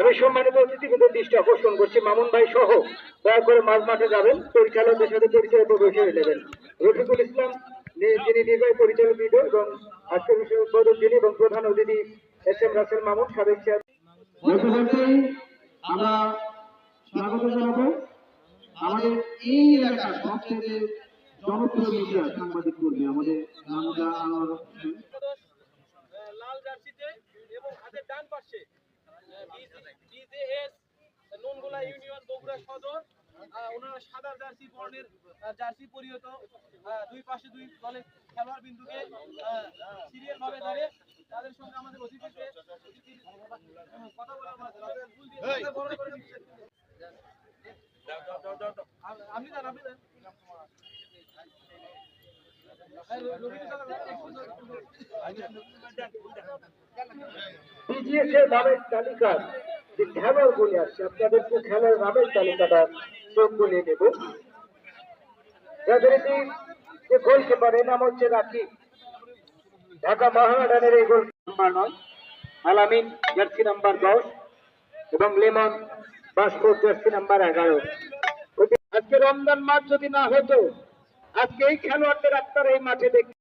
আমি সম্মানিত অতিথিদের দৃষ্টি আকর্ষণ করছি। মামুন ভাই সহ দয়া করে মাঝ মাঠে যাবেন। পরিচালকদের সাথে পরিচয় বসে নেবেন। রফিকুল ইসলাম যিনি নির্বাহী পরিচালক বিদ এবং আজকের বিষয় উদ্বোধক যিনি এবং প্রধান অতিথি এস এম রাসেল মামুন, সাবেক চেয়ার আমরা স্বাগত জানাব। আমাদের এই এলাকার সবচেয়ে জনপ্রিয় মিডিয়া সাংবাদিক কর্মী আমাদের নামদা আনোয়ার লাল জার্সিতে এবং হাতের ডান পাশে ডিজেএস নুনগুলা ইউনিয়ন বগুড়া সদর ওনারা সাদা জার্সি বর্ণের জার্সি পরিহিত দুই পাশে দুই দলের খেলোয়াড় বিন্দুকে সিরিয়াল ভাবে ধরে তাদের সঙ্গে আমাদের অতিথিকে কথা বলার। আ- আপনি যান আপনি যান এই র- রবিউল সাহেব, বিজিএস এর নামের তালিকা যে খেলোয়াড়গুলি আছে আপনাদেরকে খেলার নামের তালিকাটা চোখ বলিয়ে দেব রাজনীতি যে গোলকিপার এর নাম হচ্ছে ঢাকা এই গোল নাম্বার নয় আলামিন জার্সি নাম্বার দশ এবং লেমন জার্সি নাম্বার এগারো। আজকে রমজান মাস যদি না হতো আজকে এই খেলোয়াড়দের আপনারা এই মাঠে দেখতে